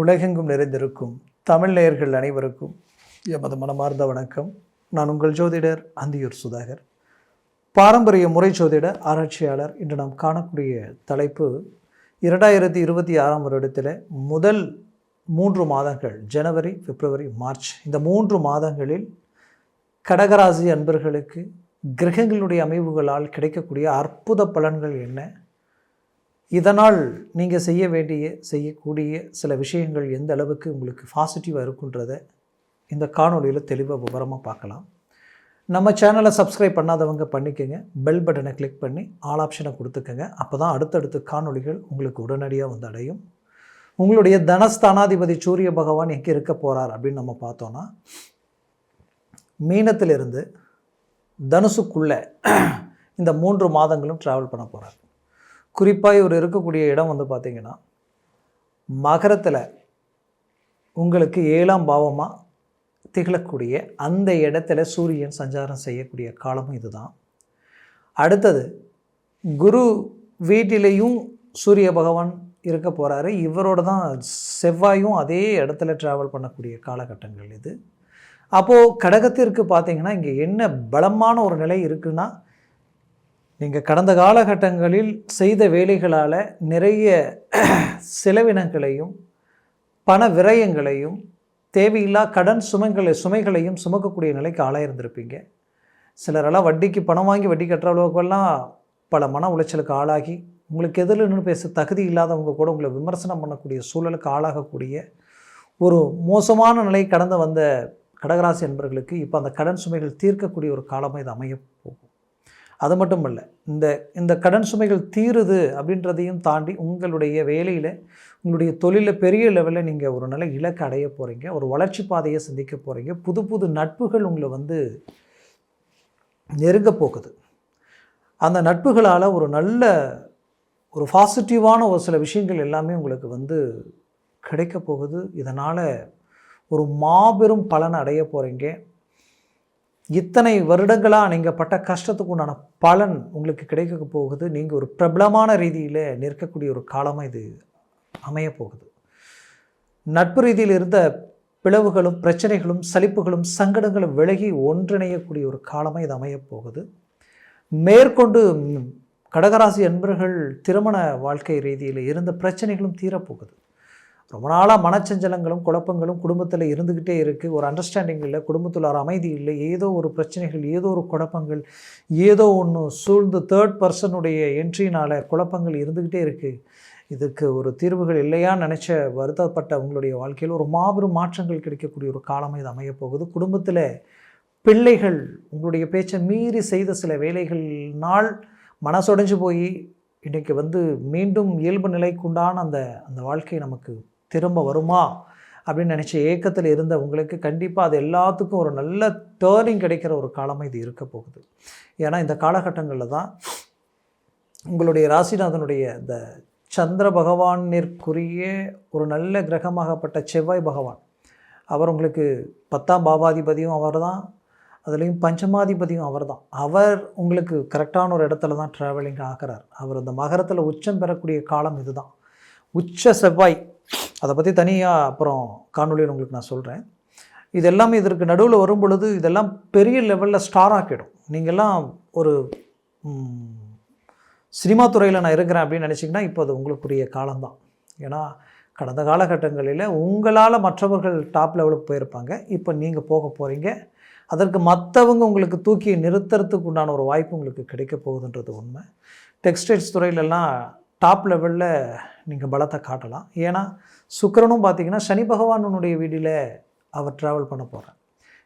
உலகெங்கும் நிறைந்திருக்கும் தமிழ் நேயர்கள் அனைவருக்கும் எமது மனமார்ந்த வணக்கம். நான் உங்கள் ஜோதிடர் அந்தியூர் சுதாகர். பாரம்பரிய முறை ஜோதிட ஆராய்ச்சியாளர் இன்று நாம் காணக்கூடிய தலைப்பு இரண்டாயிரத்தி இருபத்தி ஆறாம் வருடத்தில் முதல் மூன்று மாதங்கள் ஜனவரி பிப்ரவரி மார்ச். இந்த மூன்று மாதங்களில் கடகராசி அன்பர்களுக்கு கிரகங்களுடைய அமைவுகளால் கிடைக்கக்கூடிய அற்புத பலன்கள் என்ன? இதனால் நீங்கள் செய்ய வேண்டிய செய்யக்கூடிய சில விஷயங்கள் எந்த அளவுக்கு உங்களுக்கு பாசிட்டிவாக இருக்குன்றதை இந்த காணொளியில் தெளிவாக விவரமாக பார்க்கலாம். நம்ம சேனலை சப்ஸ்கிரைப் பண்ணாதவங்க பண்ணிக்கோங்க. பெல் பட்டனை கிளிக் பண்ணி ஆல் ஆப்ஷனை கொடுத்துக்கோங்க. அப்போ தான் அடுத்தடுத்த காணொளிகள் உங்களுக்கு உடனடியாக வந்து அடையும். உங்களுடைய தனஸ்தானாதிபதி சூரிய பகவான் எங்கே இருக்க போகிறார் அப்படின்னு நம்ம பார்த்தோன்னா மீனத்திலிருந்து தனுசுக்குள்ளே இந்த மூன்று மாதங்களும் ட்ராவல் பண்ண போகிறார் குறிப்பாக இவர் இருக்கக்கூடிய இடம் வந்து பார்த்திங்கன்னா மகரத்தில் உங்களுக்கு ஏழாம் பாவமாக திகழக்கூடிய அந்த இடத்துல சூரியன் சஞ்சாரம் செய்யக்கூடிய காலமும் இதுதான். அடுத்தது குரு வீட்டிலேயும் சூரிய பகவான் இருக்க போகிறாரு இவரோட தான் செவ்வாயும் அதே இடத்துல ட்ராவல் பண்ணக்கூடிய காலகட்டங்கள் இது. அப்போது கடகத்திற்கு பார்த்திங்கன்னா இங்கே என்ன பலமான ஒரு நிலை இருக்குன்னா நீங்கள் கடந்த காலகட்டங்களில் செய்த வேலைகளால் நிறைய செலவினங்களையும் பண விரயங்களையும் தேவையில்லா கடன் சுமைகளை சுமைகளையும் சுமக்கக்கூடிய நிலைக்கு ஆளாயிருந்திருப்பீங்க. சிலரெல்லாம் வட்டிக்கு பணம் வாங்கி வட்டி கட்டுற அளவுக்கெல்லாம் பல மன உளைச்சலுக்கு ஆளாகி உங்களுக்கு எதிரில் பேச தகுதி இல்லாதவங்க கூட உங்களை விமர்சனம் பண்ணக்கூடிய சூழலுக்கு ஆளாகக்கூடிய ஒரு மோசமான நிலை கடந்து வந்த கடகராசி என்பவர்களுக்கு இப்போ அந்த கடன் சுமைகள் தீர்க்கக்கூடிய ஒரு காலமாக இது அமைய போகும் அது மட்டும் இல்லை இந்த இந்த கடன் சுமைகள் தீருது அப்படின்றதையும் தாண்டி உங்களுடைய வேலையில் உங்களுடைய தொழிலில் பெரிய லெவலில் நீங்கள் ஒரு நல்ல இலக்கு அடைய போகிறீங்க ஒரு வளர்ச்சி பாதையை சிந்திக்க போகிறீங்க புது புது நட்புகள் உங்களை வந்து நெருங்க போகுது. அந்த நட்புகளால் ஒரு நல்ல ஒரு பாசிட்டிவான ஒரு சில விஷயங்கள் எல்லாமே உங்களுக்கு வந்து கிடைக்க போகுது. இதனால் ஒரு மாபெரும் பலன் அடைய போகிறீங்க இத்தனை வருடங்களாக நீங்கள் பட்ட கஷ்டத்துக்கு உண்டான பலன் உங்களுக்கு கிடைக்க போகுது. நீங்கள் ஒரு பிரபலமான ரீதியில் நிற்கக்கூடிய ஒரு காலமாக இது அமைய போகுது. நட்பு ரீதியில் இருந்த பிளவுகளும் பிரச்சனைகளும் சலிப்புகளும் சங்கடங்களும் விலகி ஒன்றிணையக்கூடிய ஒரு காலமாக இது அமையப் போகுது. மேற்கொண்டு கடகராசி அன்பர்கள் திருமண வாழ்க்கை ரீதியில் இருந்த பிரச்சனைகளும் தீரப்போகுது ரொம்ப நாளாக மனச்சஞ்சலங்களும் குழப்பங்களும் குடும்பத்தில் இருந்துக்கிட்டே இருக்குது ஒரு அண்டர்ஸ்டாண்டிங் இல்லை குடும்பத்தில் ஒரு அமைதி இல்லை ஏதோ ஒரு பிரச்சனைகள் ஏதோ ஒரு குழப்பங்கள் ஏதோ ஒன்று சூழ்ந்து தேர்ட் பர்சனுடைய என்ட்ரினால் குழப்பங்கள் இருந்துக்கிட்டே இருக்குது இதுக்கு ஒரு தீர்வுகள் இல்லையான்னு நினச்ச வருத்தப்பட்ட உங்களுடைய வாழ்க்கையில் ஒரு மாபெரும் மாற்றங்கள் கிடைக்கக்கூடிய ஒரு காலமாக இது அமையப்போகுது குடும்பத்தில் பிள்ளைகள் உங்களுடைய பேச்சை மீறி செய்த சில வேலைகள்னால் மனசொடைஞ்சு போய் இன்றைக்கி வந்து மீண்டும் இயல்பு நிலைக்குண்டான அந்த அந்த வாழ்க்கை நமக்கு திரும்ப வருமா அப்படின்னு நினச்ச ஏக்கத்தில் இருந்த உங்களுக்கு கண்டிப்பாக அது எல்லாத்துக்கும் ஒரு நல்ல டேர்னிங் கிடைக்கிற ஒரு காலமாக இது இருக்க போகுது. ஏன்னா இந்த காலகட்டங்களில் தான் உங்களுடைய ராசிநாதனுடைய இந்த சந்திர பகவானிற்குரிய ஒரு நல்ல கிரகமாகப்பட்ட செவ்வாய் பகவான். அவர் உங்களுக்கு பத்தாம் பாபாதிபதியும் அவர் தான். அதுலேயும் பஞ்சமாதிபதியும் அவர் தான். அவர் உங்களுக்கு கரெக்டான ஒரு இடத்துல தான் ட்ராவலிங் ஆகிறார். அவர் அந்த மகரத்தில் உச்சம் பெறக்கூடிய காலம் இதுதான். உச்ச செவ்வாய் அதை பற்றி தனியாக அப்புறம் காணொலியில் உங்களுக்கு நான் சொல்கிறேன் இது எல்லாமே இதற்கு நடுவில் வரும் பொழுது இதெல்லாம் பெரிய லெவலில் ஸ்டார் ஆக்கிடும். நீங்கள்லாம் ஒரு சினிமா துறையில் நான் இருக்கிறேன் அப்படின்னு நினச்சிங்கன்னா இப்போ அது உங்களுக்குரிய காலம்தான். ஏன்னா கடந்த காலகட்டங்களில் உங்களால் மற்றவர்கள் டாப் லெவலுக்கு போயிருப்பாங்க. இப்போ நீங்கள் போக போகிறீங்க அதற்கு மற்றவங்க உங்களுக்கு தூக்கி நிறுத்துறதுக்கு உண்டான ஒரு வாய்ப்பு உங்களுக்கு கிடைக்க போகுதுன்றது உண்மை. டெக்ஸ்டைல்ஸ் துறையிலெல்லாம் டாப் லெவலில் நீங்கள் பலத்தை காட்டலாம். ஏன்னா சுக்கிரனும் பார்த்தீங்கன்னா சனி பகவானுடைய வீடியில் அவர் ட்ராவல் பண்ண போகிறார்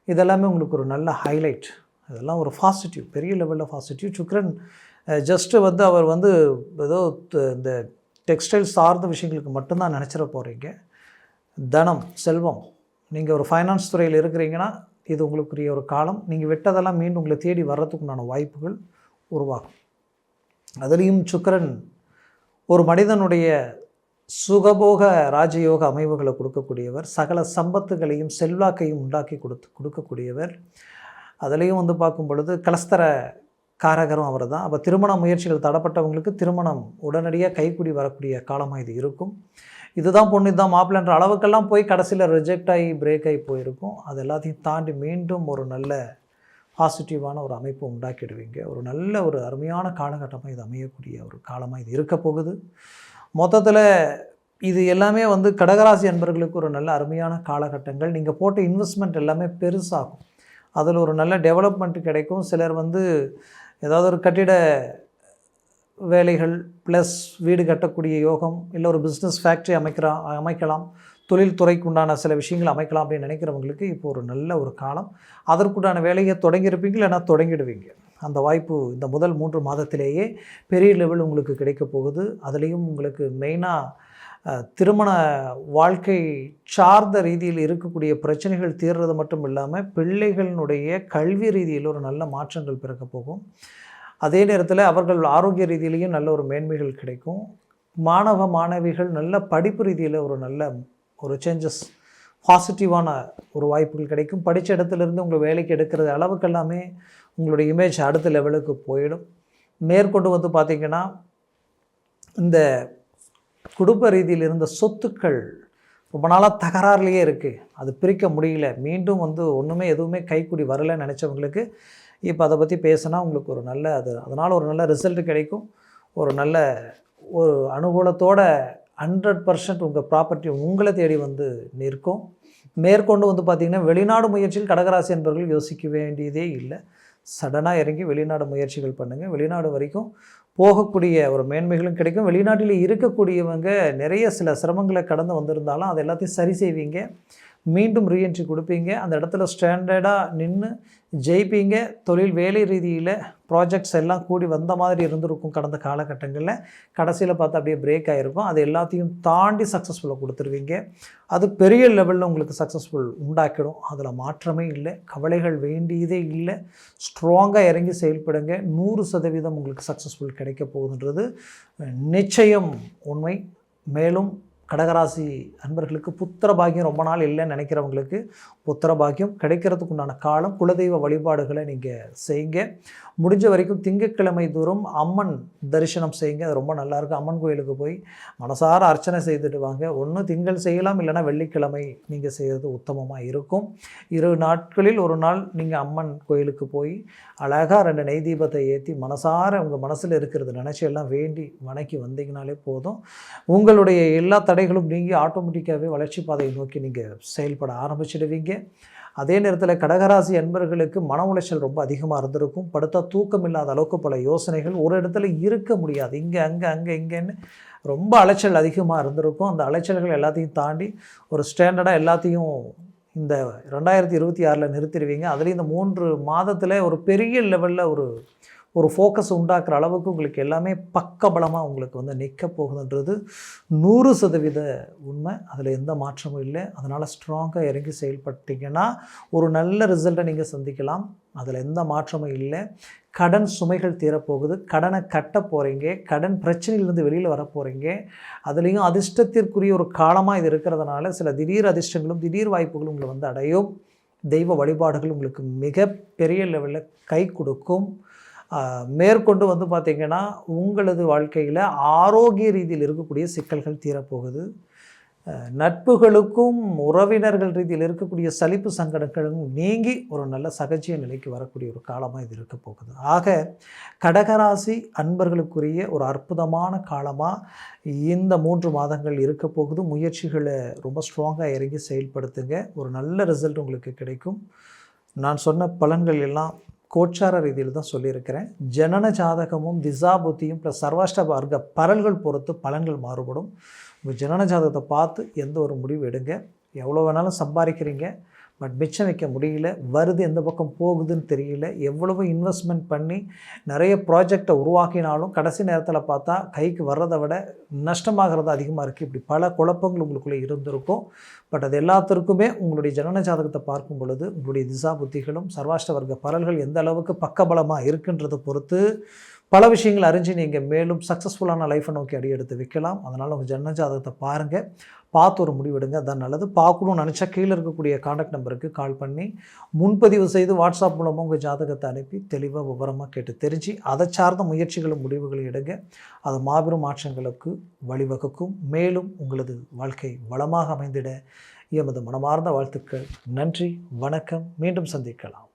இதெல்லாமே உங்களுக்கு ஒரு நல்ல ஹைலைட் இதெல்லாம் ஒரு பாசிட்டிவ் பெரிய லெவலில் பாசிட்டிவ் சுக்ரன் ஜஸ்ட்டு வந்து அவர் வந்து ஏதோ இந்த டெக்ஸ்டைல் சார்ந்த விஷயங்களுக்கு மட்டும்தான் நினச்சிட போகிறீங்க தனம் செல்வம் நீங்கள் ஒரு ஃபைனான்ஸ் துறையில் இருக்கிறீங்கன்னா இது உங்களுக்குரிய ஒரு காலம். நீங்கள் விட்டதெல்லாம் மீண்டும் உங்களை தேடி வர்றதுக்குண்டான வாய்ப்புகள் உருவாகும். அதுலேயும் சுக்கரன் ஒரு மனிதனுடைய சுகபோக ராஜயோக அமைவுகளை கொடுக்கக்கூடியவர் சகல சம்பத்துகளையும் செல்வாக்கையும் உண்டாக்கி கொடுத்து கொடுக்கக்கூடியவர். அதுலேயும் வந்து பார்க்கும் பொழுது கலஸ்தர காரகரும் அவர் தான். அப்போ திருமண முயற்சிகள் தடப்பட்டவங்களுக்கு திருமணம் உடனடியாக கைக்கூடி வரக்கூடிய காலமாக இது இருக்கும். இதுதான் பொண்ணு இதுதான் மாப்பிள்ளைன்ற அளவுக்கெல்லாம் போய் கடைசியில் ரிஜெக்ட் ஆகி பிரேக் ஆகி போயிருக்கும். அது எல்லாத்தையும் தாண்டி மீண்டும் ஒரு நல்ல பாசிட்டிவான ஒரு அமைப்பு உண்டாக்கிடுவீங்க. ஒரு நல்ல ஒரு அருமையான காலகட்டமாக இது அமையக்கூடிய ஒரு காலமாக இது இருக்க போகுது. மொத்தத்தில் இது எல்லாமே வந்து கடகராசி அன்பர்களுக்கு ஒரு நல்ல அருமையான காலகட்டங்கள். நீங்கள் போட்ட இன்வெஸ்ட்மெண்ட் எல்லாமே பெருசாகும். அதில் ஒரு நல்ல டெவலப்மெண்ட் கிடைக்கும். சிலர் வந்து ஏதாவது ஒரு கட்டிட வேலைகள் ப்ளஸ் வீடு கட்டக்கூடிய யோகம் இல்லை ஒரு பிஸ்னஸ் ஃபேக்ட்ரி அமைக்கிறா அமைக்கலாம். தொழில்துறைக்குண்டான உண்டான சில விஷயங்கள் அமைக்கலாம் அப்படின்னு நினைக்கிறவங்களுக்கு இப்போ ஒரு நல்ல ஒரு காலம். அதற்குண்டான வேலையை தொடங்கியிருப்பீங்க இல்லைன்னா தொடங்கிடுவீங்க. அந்த வாய்ப்பு இந்த முதல் மூன்று மாதத்திலேயே பெரிய லெவல் உங்களுக்கு கிடைக்க போகுது. அதுலேயும் உங்களுக்கு மெயினாக திருமண வாழ்க்கை சார்ந்த ரீதியில் இருக்கக்கூடிய பிரச்சனைகள் தீர்றது மட்டும் இல்லாமல் பிள்ளைகளினுடைய கல்வி ரீதியில் ஒரு நல்ல மாற்றங்கள் பிறக்க போகும். அதே நேரத்தில் அவர்கள் ஆரோக்கிய ரீதியிலையும் நல்ல ஒரு மேன்மைகள் கிடைக்கும். மாணவ மாணவிகள் நல்ல படிப்பு ரீதியில் ஒரு நல்ல ஒரு சேஞ்சஸ் பாசிட்டிவான ஒரு வாய்ப்புகள் கிடைக்கும். படித்த இடத்துலேருந்து உங்களை வேலைக்கு எடுக்கிறது அளவுக்கு எல்லாமே உங்களுடைய இமேஜ் அடுத்த லெவலுக்கு போயிடும். மேற்கொண்டு வந்து பார்த்திங்கன்னா இந்த குடும்ப ரீதியில் இருந்த சொத்துக்கள் ரொம்ப நாளாக தகராறுலேயே இருக்குது அது பிரிக்க முடியல. மீண்டும் வந்து ஒன்றுமே எதுவுமே கைக்குடி வரலைன்னு நினச்சவங்களுக்கு இப்போ அதை பற்றி பேசினா உங்களுக்கு ஒரு நல்ல அது அதனால் ஒரு நல்ல ரிசல்ட் கிடைக்கும். ஒரு நல்ல ஒரு அனுகூலத்தோட ஹண்ட்ரட் பர்சன்ட் உங்கள் ப்ராப்பர்ட்டி உங்களை தேடி வந்து நிற்கும். மேற்கொண்டு வந்து பார்த்திங்கன்னா வெளிநாடு முயற்சியில் கடகராசி என்பவர்கள் யோசிக்க வேண்டியதே இல்லை. சடனாக இறங்கி வெளிநாடு முயற்சிகள் பண்ணுங்கள் வெளிநாடு வரைக்கும் போகக்கூடிய ஒரு மேன்மைகளும் கிடைக்கும். வெளிநாட்டில் இருக்கக்கூடியவங்க நிறைய சில சிரமங்களை கடந்து வந்திருந்தாலும் அது எல்லாத்தையும் சரி செய்வீங்க. மீண்டும் ரீஎன்ட்ரி கொடுப்பீங்க. அந்த இடத்துல ஸ்டாண்டர்டாக நின்று ஜெயிப்பீங்க. தொழில் வேலை ரீதியில் ப்ராஜெக்ட்ஸ் எல்லாம் கூடி வந்த மாதிரி இருந்திருக்கும் கடந்த காலகட்டங்களில். கடைசியில் பார்த்து அப்படியே பிரேக் ஆகிருக்கும் அது எல்லாத்தையும் தாண்டி சக்ஸஸ்ஃபுல்லாக கொடுத்துருவீங்க. அது பெரிய லெவலில் உங்களுக்கு சக்ஸஸ்ஃபுல் உண்டாக்கிடும். அதில் மாற்றமே இல்லை. கவலைகள் வேண்டியதே இல்லை. ஸ்ட்ராங்காக இறங்கி செயல்படுங்க. நூறு சதவீதம் உங்களுக்கு சக்ஸஸ்ஃபுல் கிடைக்க போகுதுன்றது நிச்சயம் உண்மை. மேலும் கடகராசி அன்பர்களுக்கு புத்திர பாக்கியம் ரொம்ப நாள் இல்லைன்னு நினைக்கிறவங்களுக்கு புத்திர பாக்கியம் கிடைக்கிறதுக்கு உண்டான காலம் குலதெய்வ வழிபாடுகளை நீங்கள் செய்யுங்க. முடிஞ்ச வரைக்கும் திங்கட்கிழமை தூரம் அம்மன் தரிசனம் செய்யுங்க. அது ரொம்ப நல்லாயிருக்கும் அம்மன் கோயிலுக்கு போய் மனசார அர்ச்சனை செய்துட்டு வாங்க. ஒன்று திங்கள் செய்யலாம் இல்லைன்னா வெள்ளிக்கிழமை நீங்கள் செய்கிறது உத்தமமாக இருக்கும். இரு நாட்களில் ஒரு நாள் நீங்கள் அம்மன் கோயிலுக்கு போய் அழகாக ரெண்டு நெய் தீபத்தை ஏற்றி மனசார உங்கள் மனசில் இருக்கிறது நினச்சி எல்லாம் வேண்டி வணக்கி வந்தீங்கனாலே போதும். உங்களுடைய எல்லா தடைகளும் நீங்கி ஆட்டோமேட்டிக்காகவே வளர்ச்சி பாதையை நோக்கி நீங்கள் செயல்பட ஆரம்பிச்சிடுவீங்க. அதே நேரத்தில் கடகராசி அன்பர்களுக்கு மன உளைச்சல் ரொம்ப அதிகமாக இருந்திருக்கும். படுத்தால் தூக்கம் இல்லாத அளவுக்கு பல யோசனைகள். ஒரு இடத்துல இருக்க முடியாது. இங்கே அங்கே அங்கே இங்கேன்னு ரொம்ப அலைச்சல் அதிகமாக இருந்திருக்கும். அந்த அலைச்சல்கள் எல்லாத்தையும் தாண்டி ஒரு ஸ்டாண்டர்டாக எல்லாத்தையும் இந்த ரெண்டாயிரத்தி இருபத்தி ஆறில் நிறுத்திடுவீங்க. அதுலேயும் இந்த மூன்று மாதத்தில் ஒரு பெரிய லெவலில் ஒரு ஒரு ஃபோக்கஸ் உண்டாக்குற அளவுக்கு உங்களுக்கு எல்லாமே பக்கபலமாக உங்களுக்கு வந்து நிற்க போகுதுன்றது நூறு சதவீத உண்மை. அதில் எந்த மாற்றமும் இல்லை. அதனால் ஸ்ட்ராங்காக இறங்கி செயல்பட்டீங்கன்னா ஒரு நல்ல ரிசல்ட்டை நீங்கள் சந்திக்கலாம். அதில் எந்த மாற்றமும் இல்லை. கடன் சுமைகள் தீரப்போகுது. கடனை கட்ட போகிறீங்க கடன் பிரச்சனையிலேருந்து வெளியில் வர போகிறீங்க அதுலேயும் அதிர்ஷ்டத்திற்குரிய ஒரு காலமாக இது இருக்கிறதுனால சில திடீர் அதிர்ஷ்டங்களும் திடீர் வாய்ப்புகளும் உங்களை வந்து அடையும். தெய்வ வழிபாடுகள் உங்களுக்கு மிக பெரிய லெவலில் கை கொடுக்கும். மேற்கொண்டு வந்து பார்த்திங்கன்னா உங்களது வாழ்க்கையில் ஆரோக்கிய ரீதியில் இருக்கக்கூடிய சிக்கல்கள் தீரப்போகுது. நட்புகளுக்கும் உறவினர்கள் ரீதியில் இருக்கக்கூடிய சலிப்பு சங்கடங்களும் நீங்கி ஒரு நல்ல சகஜிய நிலைக்கு வரக்கூடிய ஒரு காலமாக இது இருக்க போகுது. ஆக கடகராசி அன்பர்களுக்குரிய ஒரு அற்புதமான காலமாக இந்த மூன்று மாதங்கள் இருக்க போகுது. முயற்சிகளை ரொம்ப ஸ்ட்ராங்காக இறங்கி செயல்படுத்துங்க. ஒரு நல்ல ரிசல்ட் உங்களுக்கு கிடைக்கும். நான் சொன்ன பலன்கள் எல்லாம் கோச்சார ரீதியில் தான் சொல்லியிருக்கிறேன். ஜனன ஜாதகமும் திசா புத்தியும் ப்ளஸ் சர்வாஷ்ட வர்க்க பரல்கள் பொறுத்து பலன்கள் மாறுபடும். உங்கள் ஜனன ஜாதகத்தை பார்த்து எந்த ஒரு முடிவு எடுங்க. எவ்வளோ வேணாலும் சம்பாதிக்கிறீங்க. பட் மிச்சம் வைக்க முடியல. வருது எந்த பக்கம் போகுதுன்னு தெரியல. எவ்வளவு இன்வெஸ்ட்மெண்ட் பண்ணி நிறைய ப்ராஜெக்டை உருவாக்கினாலும் கடைசி நேரத்தில் பார்த்தா கைக்கு வர்றதை விட நஷ்டமாகிறது அதிகமாக இருக்குது இப்படி பல குழப்பங்கள் உங்களுக்குள்ளே இருந்திருக்கும். பட் அது எல்லாத்திற்குமே உங்களுடைய ஜனன ஜாதகத்தை பார்க்கும் பொழுது உங்களுடைய திசா புத்திகளும் சர்வாஷ்ட வர்க்க பரல்கள் எந்த அளவுக்கு பக்கபலமாக இருக்குன்றதை பொறுத்து பல விஷயங்கள் அறிஞ்சு நீங்கள் மேலும் சக்ஸஸ்ஃபுல்லான லைஃப்பை நோக்கி அடி எடுத்து வைக்கலாம். அதனால் உங்கள் ஜன்ன ஜாதகத்தை பாருங்கள் பார்த்து ஒரு முடிவெடுங்க. அதான் நல்லது. பார்க்கணும்னு நினச்சா கீழே இருக்கக்கூடிய காண்டாக்ட் நம்பருக்கு கால் பண்ணி முன்பதிவு செய்து வாட்ஸ்அப் மூலமாக உங்கள் ஜாதகத்தை அனுப்பி தெளிவாக விவரமாக கேட்டு தெரிஞ்சு அதை சார்ந்த முயற்சிகளும் முடிவுகளும் எடுங்க. அது மாபெரும் மாற்றங்களுக்கு வழிவகுக்கும். மேலும் உங்களது வாழ்க்கை வளமாக அமைந்திட எமது மனமார்ந்த வாழ்த்துக்கள். நன்றி. வணக்கம். மீண்டும் சந்திக்கலாம்.